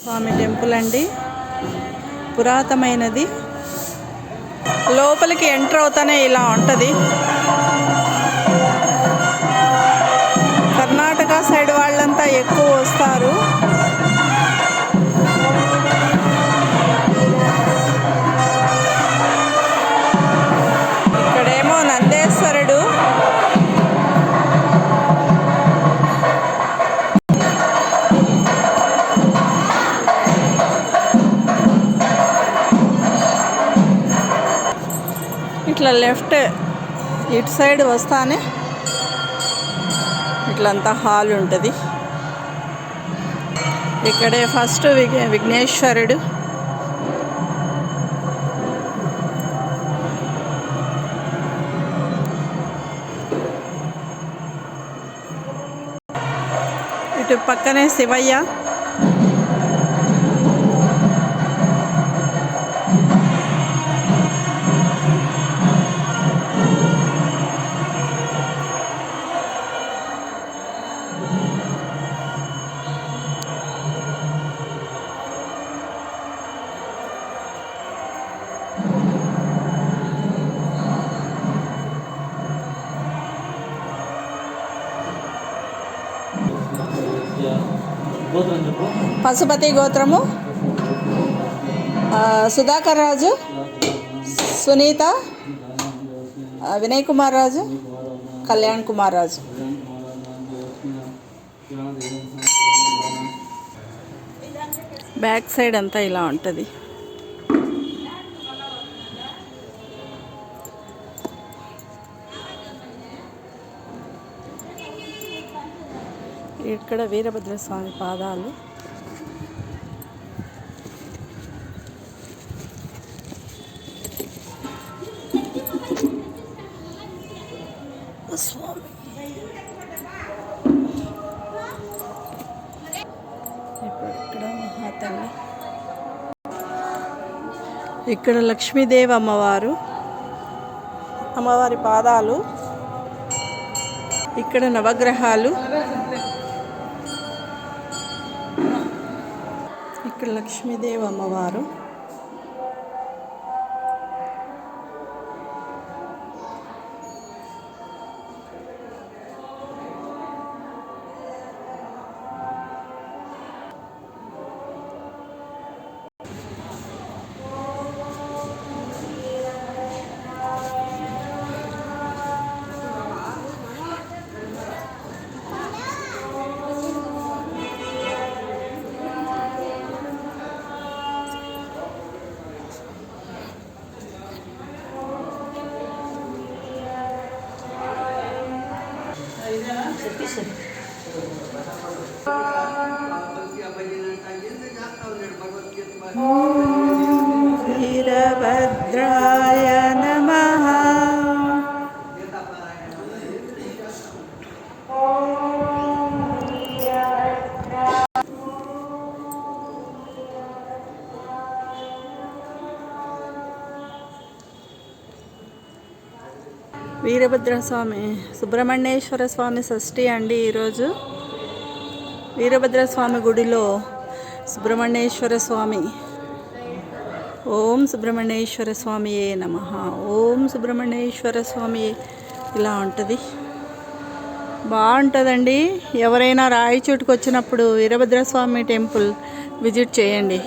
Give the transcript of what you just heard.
స్వామి temple అండి. పురాతనమైనది. లోపలికి ఎంటర్ అవుతానే ఇలా ఉంటుంది. ఇట్లా లెఫ్ట్ ఇటు సైడ్ వస్తానే ఇట్లంతా హాల్ ఉంటుంది. ఇక్కడే ఫస్ట్ విఘ్ విఘ్నేశ్వరుడు. ఇటు పక్కనే శివయ్య. పశుపతి గోత్రము. సుధాకర్ రాజు సునీత వినయ్ కుమార్ రాజు కళ్యాణ్ కుమార్ రాజు. బ్యాక్ సైడ్ అంతా ఇలా ఉంటుంది. ఇక్కడ వీరభద్రస్వామి పాదాలు. స్వామి ఇప్పుడు ఇక్కడ మహాతల్లి. ఇక్కడ లక్ష్మీదేవి అమ్మవారు. అమ్మవారి పాదాలు. ఇక్కడ నవగ్రహాలు. ఇక్కడ లక్ష్మీదేవి అమ్మవారు. వీరభద్రాయ నమః వీరభద్ర స్వామి సుబ్రహ్మణ్యేశ్వర స్వామి షష్ఠి అండి ఈరోజు. వీరభద్ర స్వామి గుడిలో సుబ్రహ్మణ్యేశ్వర స్వామి. ఓం సుబ్రహ్మణ్యేశ్వర స్వామియే నమ. ఓం సుబ్రహ్మణ్యేశ్వర స్వామి ఇలా ఉంటుంది. బాగుంటుందండి. ఎవరైనా రాయచోటుకు వచ్చినప్పుడు వీరభద్ర స్వామి టెంపుల్ విజిట్ చేయండి.